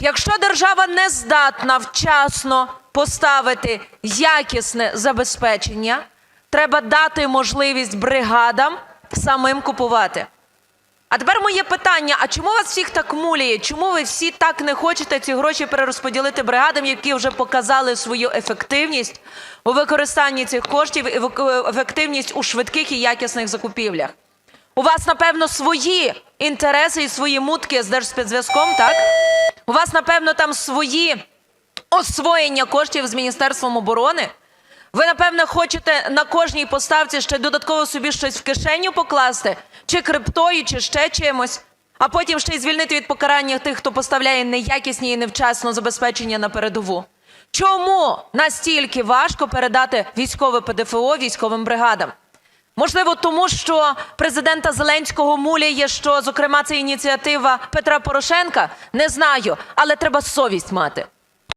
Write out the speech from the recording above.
Якщо держава не здатна вчасно поставити якісне забезпечення, треба дати можливість бригадам самим купувати. А тепер моє питання: а чому вас всіх так муляє? Чому ви всі так не хочете ці гроші перерозподілити бригадам, які вже показали свою ефективність у використанні цих коштів і ефективність у швидких і якісних закупівлях? У вас, напевно, свої інтереси і свої мутки з Держспецзв'язком, так? У вас, напевно, там свої освоєння коштів з Міністерством оборони. Ви, напевно, хочете на кожній поставці ще додатково собі щось в кишеню покласти, чи криптою, чи ще чимось, а потім ще й звільнити від покарання тих, хто поставляє неякісні і невчасно забезпечення на передову. Чому настільки важко передати військове ПДФО військовим бригадам? Можливо, тому що президента Зеленського муляє, що, зокрема, це ініціатива Петра Порошенка? Не знаю, але треба совість мати.